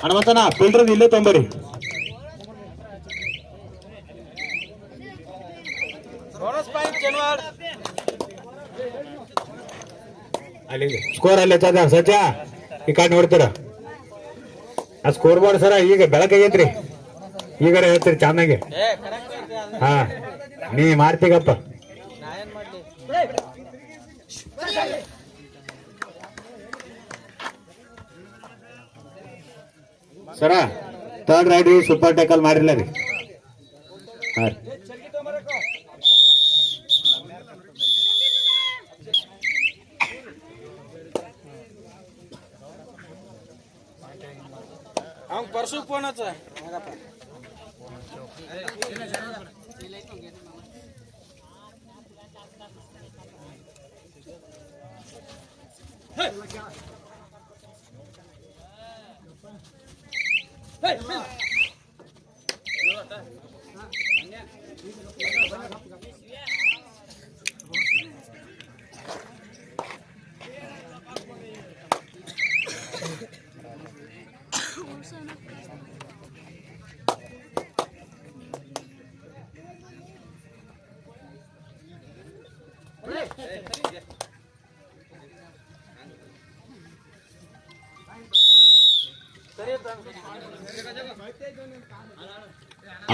ಹನುಮಂತನ ಫಿಲ್ಟರ್ ಇಲ್ಲೇ ತೊಂಬರಿ ಅಲ್ಲಿ ಸ್ಕೋರ್ ಅಲ್ಲಿ ಚಂದ. ಸಜ್ಜ ಈ ಕಾಡ್ ನೋಡ್ತೀರ ಆ ಸ್ಕೋರ್ ಬೋರ್ಡ್ ಸರ ಈಗ ಬೆಳಕಾಗೈತ್ರಿ ಈಗ ಹೇಳ್ತೀರಿ ಚೆನ್ನಾಗಿ ಹಾ ನೀ ಮಾಡ್ತೀಗಪ್ಪ sir third raid super tackle ಮಾಡಿಲ್ಲ ರೀ ಹಾ ಅವ್ನ್ ಪರ್ಸು ಫೋನ್ ಹಚ್ಚ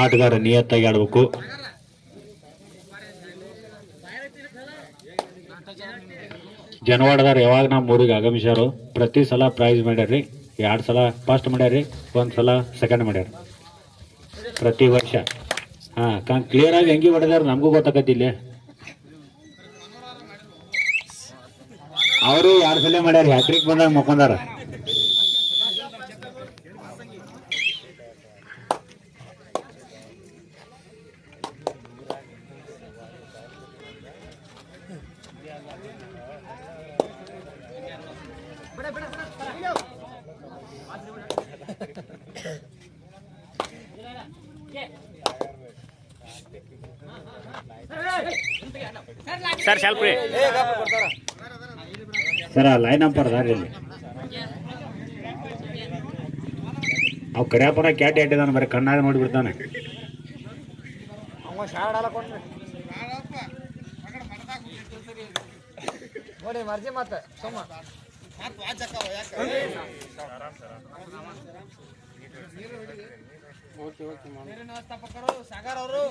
ಆಟಗಾರ ನಿಯತ್ತಾಗಿ ಆಡಬೇಕು. ಜನವಾಡದಾರ ಯಾವಾಗ ನಮ್ಮ ಊರಿಗೆ ಆಗಮಿಸ್ಯಾರು ಪ್ರತಿ ಸಲ ಪ್ರೈಸ್ ಮಾಡ್ಯಾರ್ರಿ, ಎರಡು ಸಲ ಫಸ್ಟ್ ಮಾಡ್ಯಾರ್ರಿ, ಒಂದು ಸಲ ಸೆಕೆಂಡ್ ಮಾಡ್ಯಾರ ಪ್ರತಿ ವರ್ಷ. ಹಾಂ ಕಾ ಕ್ಲಿಯರ್ ಆಗಿ ಹೆಂಗೆ ಹೊಡೆದಾರ ನಮಗೂ ಗೊತ್ತಾಗತ್ತಿಲ್ಲ ಅವರು ಎರಡು ಸಲ ಮಾಡ್ಯಾರ ಹ್ಯಾಟ್ರಿಕ್ ಬಂದಾಗ ಮುಖಂದಾರ ಸರ್ ಸ್ವಲ್ಪ ರೀ. ಸರ ಲೈನ್ ನಂಬರ್ ಅದಾರ ಇಲ್ಲಿ. ಅವ್ ಕಡ್ಯಾಪನ ಕ್ಯಾಟ್ ಇಟ್ಟಿದಾನ ಬರೀ ಕಣ್ಣಾಗ ನೋಡ್ಬಿಡ್ತಾನೆ. ನೋಡಿ ಮರ್ಜಿ ಮತ್ತೆ ಸುಮ್ಮ. ಸಾಗರ್ ಅವರು.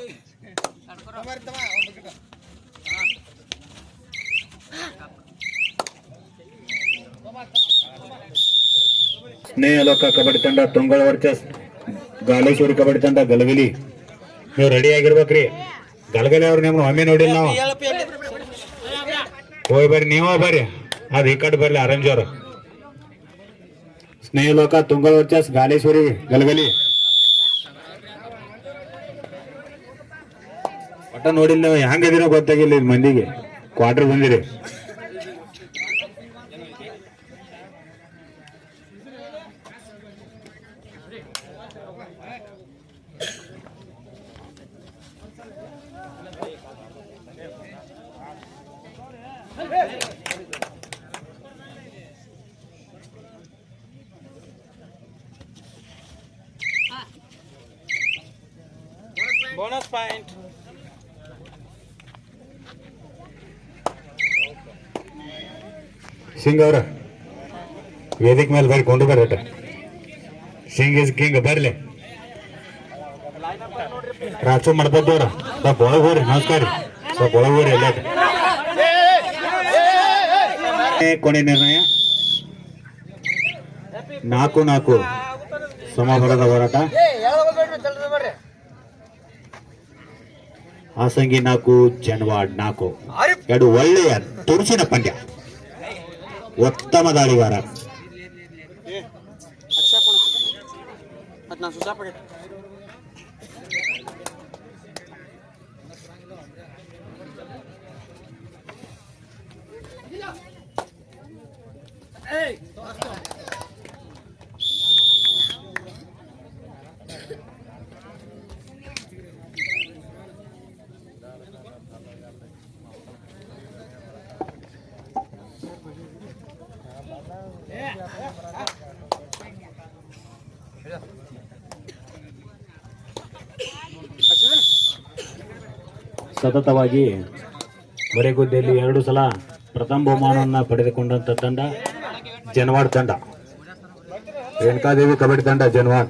ಸ್ನೇಹ ಲೋಕ ಕಬಡ್ಡಿ ತಂಡ, ತುಂಗಳ ವರ್ಚಸ್ ಗಾಲೇಶ್ವರಿ ಕಬಡ್ಡಿ ತಂಡ, ಗಲಗಲಿ. ನೀವು ರೆಡಿ ಆಗಿರ್ಬೇಕ್ರಿ. ಗಲಗಲಿ ಅವ್ರು ನಿಮ್ಗೆ ಒಮ್ಮೆ ನೋಡಿಲ್ಲ ನಾವು. ಹೋಯ್ ಬರ್ರಿ, ನೀವ ಬರ್ರಿ. ಅದ್ ಈ ಕಡೆ ಬರ್ಲಿ, ಆರೆಂಜ್ ಅವರು. ಸ್ನೇಹ ಲೋಕ, ತುಂಗಳ ವರ್ಚಸ್ ಗಾಲೇಶ್ವರಿ, ಗಲಗಲಿ. ಒಟ್ಟ ನೋಡಿಲ್ಲ ನೀವು, ಹೆಂಗದಿರೋ ಗೊತ್ತಾಗಿಲ್ಲ ಮಂದಿಗೆ. ಕ್ವಾರ್ಟರ್ ಬಂದಿರಿ ಪಾಯಿಂಟ್ ಸಿಂಗ್ ಅವರ, ವೇದಿಕೆ ಮೇಲೆ ಬರ್ರಿ ಕೊಂಡು ಬರಟ. ಸಿಂಗ್ ಇಸ್ ಕಿಂಗ್ ಬರ್ಲಿ. ರಾಜು ಮಾಡ್ಬೋದವ್ರ ಸ್ವಲ್ಪ ಒಳಗೆ ಹೋಗ್ರಿ, ನಮಸ್ಕಾರ ರೀ. ಸ್ವಲ್ಪ ಒಳಗೆ ಹೋಗ್ರಿ ಎಲ್ಲ ಕೊನೆ ನಿರ್ಣಯ. ನಾಲ್ಕು ನಾಲ್ಕು. ಸಮಾಧಾನದ ಹೋರಾಟ ಏ ಯಾವ್ದು ಬೇಡ್ರಿ ತಳ್ರಿ ಬರ್ರಿ ಹಾಸಂಗಿ ನಾಲ್ಕು ಜನವಾಡ್ ನಾಲ್ಕು. ಎರಡು ಒಳ್ಳೆಯ ತುರುಚಿನ ಪಂದ್ಯ. ಉತ್ತಮ ದಾಳಿಗಾರ ಮತ್ ಸತತವಾಗಿ ಮರೆಗುದ್ದೆಯಲ್ಲಿ ಎರಡು ಸಲ ಪ್ರಥಮ ಬಹುಮಾನವನ್ನು ಪಡೆದುಕೊಂಡಂಥ ತಂಡ ಜನವಾಡ್ ತಂಡ. ರೇಣುಕಾದೇವಿ ಕಬಡ್ಡಿ ತಂಡ ಜನವಾಡ್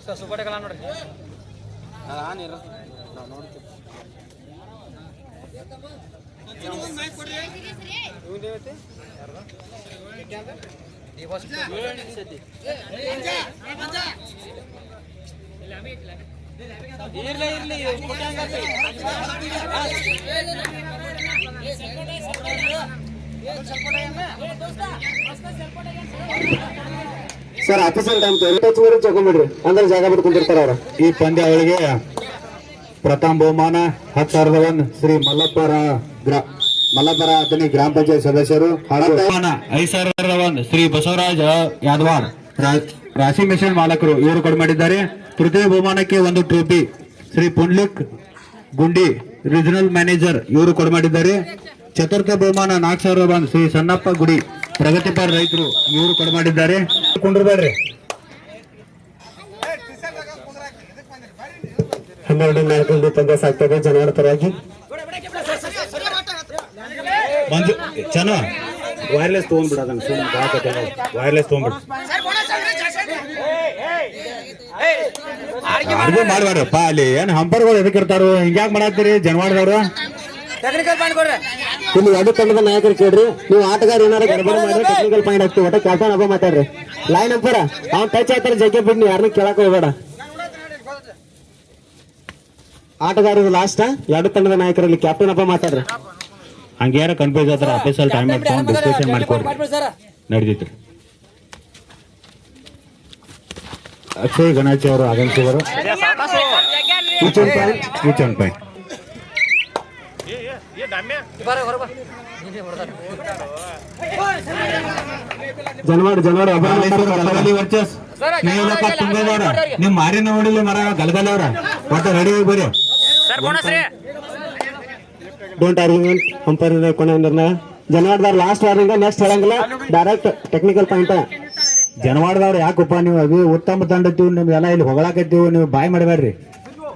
ಸರ್ ನಾವು ನೋಡ್ತೀವಿ ಇರ್ಲಿ. ಸರ್ ಆಫೀಸರ್ ಟೈಮ್ ಟಚ್ ತಗೊಂಡ್ಬಿಡ್ರಿ ಅಂದ್ರೆ ಜಾಗ ಬಿಟ್ಟು ಕುಂತಿರ್ತಾರ ಅವ್ರ ಈ ಪಂದ್ಯಾವಳಿಗೆ ಪ್ರಥಮ ಬಹುಮಾನ ಹತ್ತು ಸಾವಿರದ ಒಂದು ಶ್ರೀ ಮಲ್ಲಪ್ಪರ ಗ್ರಾ ಮಲ್ಲಪ್ಪರ ಅತನಿ ಗ್ರಾಮ ಪಂಚಾಯತ್ ಸದಸ್ಯರು ಐದು ಸಾವಿರದ ಒಂದು ಶ್ರೀ ಬಸವರಾಜ ಯಾದವಾರ್. ರಾಶಿ ಮಿಷನ್ ಮಾಲಕರು ಇವರು ಕೊಡು ಮಾಡಿದ್ದಾರೆ. ತೃತೀಯ ಬಹುಮಾನಕ್ಕೆ ಒಂದು ಟ್ರೋಫಿ ಶ್ರೀ ಪುಂಡ್ಲಿಕ್ ಗುಂಡಿ ರೀಜನಲ್ ಮ್ಯಾನೇಜರ್ ಇವರು ಕೊಡು ಮಾಡಿದ್ದಾರೆ. ಚತುರ್ಥ ಬಹುಮಾನ ನಾಲ್ಕು ಸಾವಿರ ಒಂದು ಶ್ರೀ ಸಣ್ಣಪ್ಪ ಗುಡಿ ಪ್ರಗತಿಪರ ರೈತರು ಇವರು ಕೊಡ ಮಾಡಿದ್ದಾರೆ. ಕುಂಡ್ರಬೇಡ್ರಿ ಹನ್ನೆರಡು ನಾಲ್ಕರಲ್ಲಿ ಪಂದ್ಯ ಜನವರ ಪರವಾಗಿ. ಮಂಜು ಚನ. ವೈರ್ಲೆಸ್ ತೊಗೊಂಡ್ಬಿಡ ವೈರ್ಲೆಸ್ ತೊಗೊಂಡ್ಬಿಡು. ಅಡುಗೆ ಮಾಡ್ಬೇಡ್ರಪ್ಪ ಅಲ್ಲಿ ಏನ್ ಹಂಪರ್ಗಳು ಎದಕ್ಕೆ ಇರ್ತಾರೋ ಹಿಂಗ್ಯಾಕ್ ಮಾಡತ್ತೀರಿ ಜನವಾಡದವ್ರು ಟೆಕ್ನಿಕಲ್ ಪಾಯಿಂಟ್ ಕೊಡ್ರಿ. ಇಲ್ಲಿ ಎರಡು ತಂಡದ ನಾಯಕರು ಕೇಳ್ರಿ. ನೀವು ಆಟಗಾರ ಏನಾರ ಗಡಬಡ ಮಾಡಿದ್ರೆ ಟೆಕ್ನಿಕಲ್ ಪಾಯಿಂಟ್ ಹಾಕ್ತೀವಿ ಒಟ್ಟ ಕ್ಯಾಪ್ಟನ್ ಹಬ್ಬ ಮಾತಾಡ್ರಿ. ಲೈನ್ ಅಂಪರ ಅವ್ನು ಟಚ್ ಆಗ್ತಾರೆ ಜಗ್ಗೆ ಬಿಡ್ ನೀವು ಯಾರನ್ನ ಕೇಳಕ್ ಹೋಗ್ಬೇಡ. ಆಟಗಾರರು ಲಾಸ್ಟ್ ಎರಡು ತಂಡದ ನಾಯಕರಲ್ಲಿ ಕ್ಯಾಪ್ಟನ್ ಅಪ್ಪ ಮಾತಾಡ್ರಿ ಹಂಗ್ಯಾರ ಕನ್ಫ್ಯೂಸ್ ಆದ್ರೆ ಆಫೀಸಲ್ಲಿ ಟೈಮ್ ಮಾಡ್ಕೊಂಡು ಡಿಸ್ಕಷನ್ ಮಾಡ್ಕೊಡ್ರಿ. ನಡೆದಿತ್ತು ಅಕ್ಷಯ್ ಗಣಾಚಿ ಅವರು ಆಗಮಿಸಿದರು kitchen point Janavada Janavada versus. ನೀವು ಮಾರಿನ ನೋಡಿಲ್ಲ ಮರ ಗಲಗಲವ್ರ ಒಟ್ಟ ರೆಡಿ ಆಗಿ ಬರ್ರಿ ಡೋಂಟ್ ಆರ್ಗ್ಯುಮೆಂಟ್ ಅಂಪೈರ್ ಕೊನೆ ನಿರ್ಣಯ ಜನವಾಡದವ್ರ ಲಾಸ್ಟ್ ವಾರ್ನಿಂಗ್ ನೆಕ್ಸ್ಟ್ ಹೇಳಂಗಿಲ್ಲ. ಡೈರೆಕ್ಟ್ ಟೆಕ್ನಿಕಲ್ ಪಾಯಿಂಟ್ ಜನವಾಡದವ್ರು ಯಾಕಪ್ಪ ನೀವು ಅದು ಉತ್ತಮ ತಂಡತ್ತೀವಿ ನಿಮ್ಗೆ ಎಲ್ಲ ಇಲ್ಲಿ ಹೊಗಳಾಕತ್ತೀವಿ ನೀವು ಬಾಯ್ ಮಾಡಬೇಡ್ರಿ.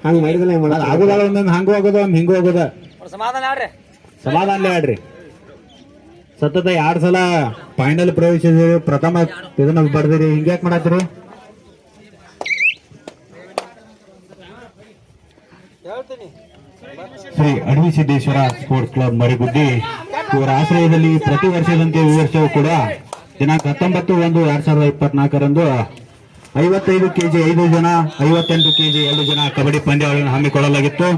ಹಂಗ ಮಾಡಿದ್ರೆ ಹೆಂಗ್ ಮಾಡೋದು? ಆಗುದಲ್ಲ ಒಂದೊಂದು ಹಂಗ ಹೋಗೋದು ಒಂದು ಹಿಂಗ ಹೋಗೋದ ಸಮಾಧಾನ ಆಡ್ರಿ ಸಮಾಧಾನ ಆಡ್ರಿ ಸತತ ಎರಡು ಸಲ ಫೈನಲ್ ಪ್ರವೇಶಿಸಿರಿ ಪ್ರಥಮ ಇದನ್ನ ಬರ್ದಿರಿ. ಹಿಂಗ್ಯಾಕ್ ಮಾಡತ್ತೀರಿ? Shri Adavi Siddeshwara sports club Mariguddi. ಇವರ ಆಶ್ರಯದಲ್ಲಿ ಪ್ರತಿ ವರ್ಷದಂತೆ ಈ ವರ್ಷವೂ ಕೂಡ ದಿನಾಂಕ ಹತ್ತೊಂಬತ್ತು ಒಂದು ಎರಡ್ ಸಾವಿರದ ಇಪ್ಪತ್ನಾಲ್ಕರಂದು ಐವತ್ತೈದು ಕೆಜಿ ಐದು ಜನ, ಐವತ್ತೆಂಟು ಕೆಜಿ ಎರಡು ಜನ ಕಬಡ್ಡಿ ಪಂದ್ಯಾವಳಿಯನ್ನು ಹಮ್ಮಿಕೊಳ್ಳಲಾಗಿತ್ತು.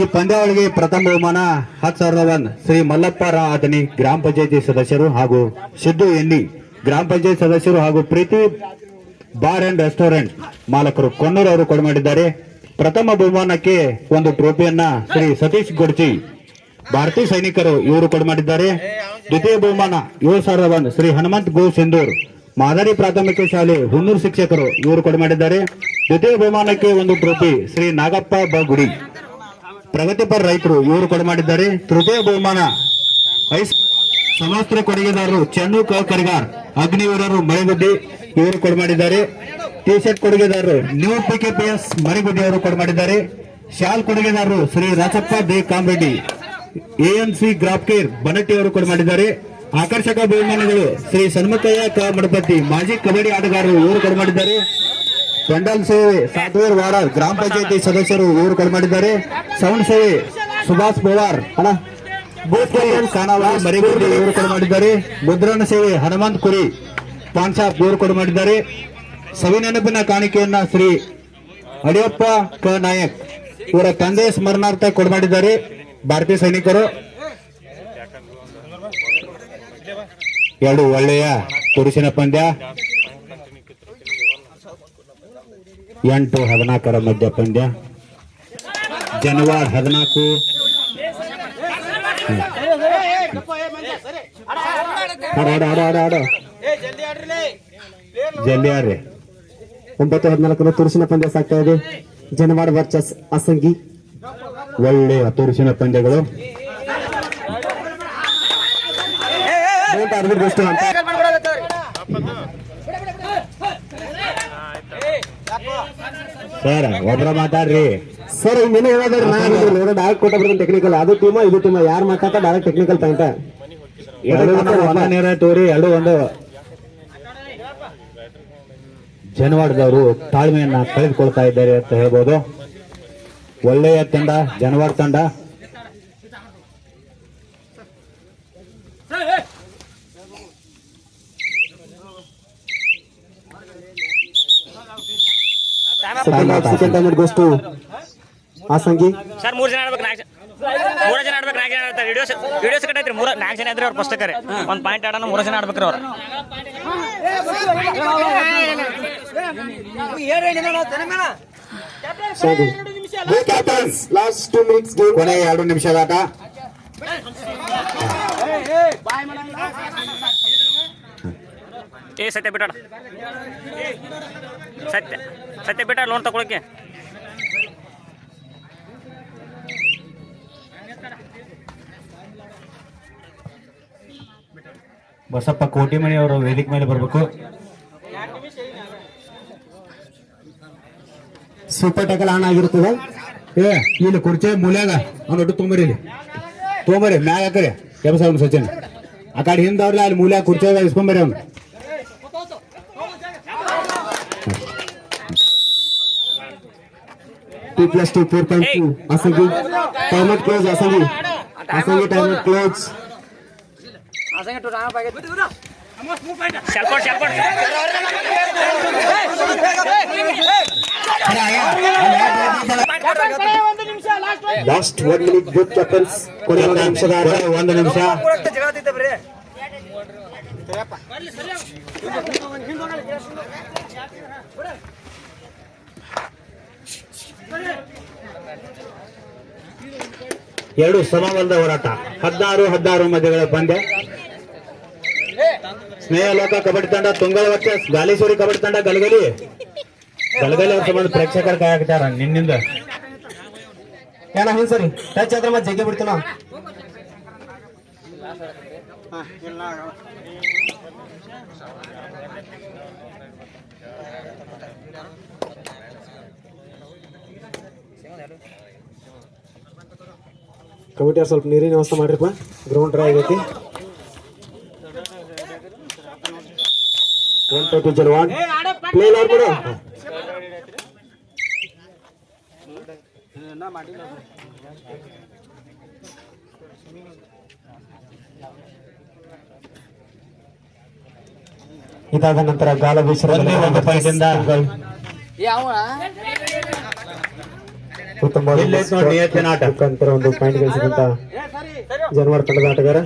ಈ ಪಂದ್ಯಾವಳಿಗೆ ಪ್ರಥಮ ಬಹುಮಾನ ಹತ್ತು ಸಾವಿರದ ಒಂದು ಶ್ರೀ ಮಲ್ಲಪ್ಪ ರಾ ಆದನಿ ಗ್ರಾಮ ಪಂಚಾಯತಿ ಸದಸ್ಯರು ಹಾಗೂ ಸಿದ್ದು ಎನ್ನಿ ಗ್ರಾಮ ಪಂಚಾಯತ್ ಸದಸ್ಯರು ಹಾಗೂ ಪ್ರೀತಿ ಬಾರ್ ಅಂಡ್ ರೆಸ್ಟೋರೆಂಟ್ ಮಾಲಕರು ಕೊನ್ನೂರು ಅವರು ಕೊಡ ಮಾಡಿದ್ದಾರೆ ಪ್ರಥಮ ಬಹುಮಾನಕ್ಕೆ ಒಂದು ಟ್ರೋಫಿಯನ್ನ ಶ್ರೀ ಸತೀಶ್ ಗೊಡ್ಚಿ, ಭಾರತೀಯ ಸೈನಿಕರು ಇವರು ಕೊಡು ಮಾಡಿದ್ದಾರೆ. ದ್ವಿತೀಯ ಬಹುಮಾನ ಸಾವಿರದ ಒಂದು ಶ್ರೀ ಹನುಮಂತ್ ಗೋ ಸಿಂಧೂರ್, ಮಾದರಿ ಪ್ರಾಥಮಿಕ ಶಾಲೆ ಹುನ್ನೂರು ಶಿಕ್ಷಕರು ಇವರು ಕೊಡು ಮಾಡಿದ್ದಾರೆ. ದ್ವಿತೀಯ ಬಹುಮಾನಕ್ಕೆ ಒಂದು ಟ್ರೋಫಿ ಶ್ರೀ ನಾಗಪ್ಪ ಬಗುಡಿ, ಪ್ರಗತಿಪರ ರೈತರು ಇವರು ಕೊಡು ಮಾಡಿದ್ದಾರೆ. ತೃತೀಯ ಬಹುಮಾನ ಸಮಸ್ತ್ರ ಸಮಸ್ತ ಕೊಡುಗೆದಾರರು ಚೆನ್ನು ಕರಿಗಾರ್, ಅಗ್ನಿವೀರರು ಮರಿಗುಡ್ಡಿ ಇವರು ಕೊಡ ಮಾಡಿದ್ದಾರೆ. ಟಿ ಶರ್ಟ್ ಕೊಡುಗೆದಾರರು ನ್ಯೂ ಪಿಕೆಪಿಎಸ್ ಮರಿಗುಡ್ಡಿ ಅವರು ಕೊಡ ಮಾಡಿದ್ದಾರೆ. ಶಾಲ್ ಕೊಡುಗೆದಾರರು ಶ್ರೀ ರಾಚಪ್ಪ ದೇ ಕಾಮರೆಡ್ಡಿ ಎಎನ್ಸಿ ಗ್ರಾಫ್ಕೇರ್ ಬನಟ್ಟಿ ಅವರು ಕೊಡ ಮಾಡಿದ್ದಾರೆ. ಆಕರ್ಷಕ ಬಹುಮಾನಗಳು ಶ್ರೀ ಸನ್ಮತಯ್ಯ ಕ ಮಡಪತಿ ಮಾಜಿ ಕಬಡ್ಡಿ ಆಟಗಾರರು ಇವರು ಕೊಡ ಮಾಡಿದ್ದಾರೆ. ಪೆಂಡಲ್ ಸೇವೆ ಸಾಧೂರ್ ವಾಡಾರ್ ಗ್ರಾಮ ಪಂಚಾಯತಿ ಸದಸ್ಯರು ಇವರು ಕೊಡ ಮಾಡಿದ್ದಾರೆ. ಸೌಂಡ್ ಸೇವೆ ಸುಭಾಷ್ ಪವಾರ್, ಅಣ್ಣ. ಬೂತ್ ಕಲ್ಯಾಣ್ ಮರಿಗೋಡಿ ಮರಿಗುಡಿ ಇವರು ಕೊಡ ಮಾಡಿದ್ದಾರೆ. ಮುದ್ರಣ ಸೇವೆ ಹನುಮಂತ್ ಕುರಿ ಪಾನ್ ಶಾಪ್ ಇವರು ಕೊಡು ಮಾಡಿದ್ದಾರೆ. ಸವಿನೆನಪಿನ ಕಾಣಿಕೆಯನ್ನ ಶ್ರೀ ಅಡಿಯಪ್ಪ ಕ ನಾಯಕ್ ಇವರ ತಂದೆ ಸ್ಮರಣಾರ್ಥ ಕೊಡು ಮಾಡಿದ್ದಾರೆ. ಭಾರತೀಯ ಸೈನಿಕರು. ಎರಡು ಒಳ್ಳೆಯ ಪುರುಷನ ಪಂದ್ಯ. ಎಂಟು ಹದಿನಾಲ್ಕರ ಮಧ್ಯ ಪಂದ್ಯ. ಜನವರಿ ಹದಿನಾಲ್ಕು. ಆಡ ಆಡ ಆಡ ಆಡ. ಜಲ್ದಿ ಆಡ್ರಿ ಒಂಬತ್ತು ಹದಿನಾಲ್ಕರ ತುರುಸಿನ ಪಂದ್ಯ ಸಾಕ್ತಾ ಇದೆ. ಜನವಾಡ ವರ್ಚಸ್ ಅಸಂಗಿ ಒಳ್ಳೆಯ ತುರುಸಿನ ಪಂದ್ಯಗಳು. ಸರ್ ಒಬ್ರ ಮಾತಾಡ್ರಿ. ಸರ್ ಇನ್ನೇನು ಹೇಳಾದ್ರೆ ನಾನು ಡೈರೆಕ್ಟ್ ಕೊಟ್ಟ ಬರ್ತೀನಿ ಟೆಕ್ನಿಕಲ್ ಅದು ಟೀಮ ಇದು ಟೀಮ ಯಾರು ಮಾತಾಡ್ತಾ ಡೈರೆಕ್ಟ್ ಟೆಕ್ನಿಕಲ್ ಪಾಯಿಂಟ್ ಎರಡು ಒಂದು ಒಂದ ನೇರ ತೋರಿ ಎರಡು ಒಂದು. ಜನವಾಡದವರು ತಾಳ್ಮೆಯನ್ನ ಕಳೆದುಕೊಳ್ತಾ ಇದ್ದಾರೆ ಅಂತ ಹೇಳ್ಬೋದು ಒಳ್ಳೆಯ ತಂಡ ಜನವಾಡ ತಂಡ second time goes to Asangi sir ಮೂರು ಜನ ಆಡ್ಬೇಕು ನಾಲ್ಕು ಮೂರು ಜನ ಆಡ್ಬೇಕು ನಾಲ್ಕು ಜನ ಆಡ್ತಾರೆ ವಿಡಿಯೋಸ್ ವಿಡಿಯೋಸ್ ಐತ್ರಿ ಮೂರು ನಾಲ್ಕು ಜನ ಇದ್ರೆ ಅವ್ರು ಫಸ್ಟ್ ಕರೆ ಒಂದು ಪಾಯಿಂಟ್ ಆಡೋಣ ಮೂರು ಜನ ಆಡ್ಬೇಕ್ರಿ ಅವ್ರು ಲಾಸ್ಟ್ ಟೂ ಮಿನಿಟ್ಸ್ ಕೊನೆ ಎರಡು ನಿಮಿಷದ ಆಟ ಏ, ಸತ್ಯ, ಬಿಟ್ಟಾಡ. ಸತ್ಯ ಸತ್ಯ, ಬಿಟ್ಟಾಡ ಲೋನ್ ತಗೊಳಕ್ಕೆ. ಬಸಪ್ಪ ಕೋಟಿಮಣಿ ಅವರು ವೇದಿಕೆ ಮೇಲೆ ಬರಬೇಕು. ಸೂಪರ್ ಟೆಕಲ್ ಆನ್ ಆಗಿರ್ತದ ಏ, ಇಲ್ಲಿ ಕುರ್ಚಿ ಮೂಲ್ಯಾಗ ಅವ್ನು ಒಟ್ಟು ತೊಂಬರಿ ಇಲ್ಲಿ. ತೊಂಬರಿ ಮ್ಯಾಗ ಹಾಕರಿ. ಕೆಲಸ ಅವ್ನು ಸಚಿನ್. ಆ ಕಡೆ ಹಿಂದವ್ರಲ್ಲ ಅಲ್ಲಿ ಮೂಲ್ಯಾಗ ಕುರ್ಚಿಯಾಗ ಇಸ್ಕೊಂಬರಿ ಅವ್ನು. Two plus two four point to Asangi time close Asangi Asangi time Asangi close Shalkot Shalkot last minute good captains ಕೊನೆ ಒಂದು ನಿಮಿಷ ಎರಡು ಸಮಬಲದ ಹೋರಾಟ. ಹದಿನಾರು ಹದಿನಾರು ಮಧ್ಯಗಳ ಪಂದ್ಯ ಸ್ನೇಹ ಲೋಕ ಕಬಡ್ಡಿ ತಂಡ ತುಂಗಳ ವಚ್ಚ ಗಾಲೇಶ್ವರಿ ಕಬಡ್ಡಿ ತಂಡ ಗಲಗಲಿ ಗಲಗಲಿ ಅವ್ರ ಸಂಬಂಧ ಪ್ರೇಕ್ಷಕರ ಕೈ ಹಾಕ್ತಾರ ನಿನ್ನಿಂದ ಏನ ಹಿಂಗ್ ಸರಿ ಟಚ್ ಆದ್ರೆ ಮತ್ತೆ ಜಗ್ಗೆ ಬಿಡ್ತೀವಿ ನಾವು ಕಮಿಟಿ ಸ್ವಲ್ಪ ನೀರಿನ ವ್ಯವಸ್ಥೆ ಮಾಡ್ರಿಪ್ಪ ಗ್ರೌಂಡ್ ಡ್ರೈ ಆಗೈತಿ ಟು ಜೀರೋ ಒನ್ ಪ್ಲೇ ನೋಡ್ಬಿಡು ಇದಾದ ನಂತರ ಗಾಲ ಬೀಸರ ಒಂದೇ ಒಂದು point ಇಂದ. ಉತ್ತಮವಾದ ಇಲ್ಲೇ ಐತ್ ನೋಡಿ ನಿಯತ್ತಿನ ಆಟ. ಮುಖಾಂತರ ಒಂದು ಪಾಯಿಂಟ್ ಗಳಿಸಿದಂತ ಜನವರ್ ತಂಡದ ಆಟಗಾರ.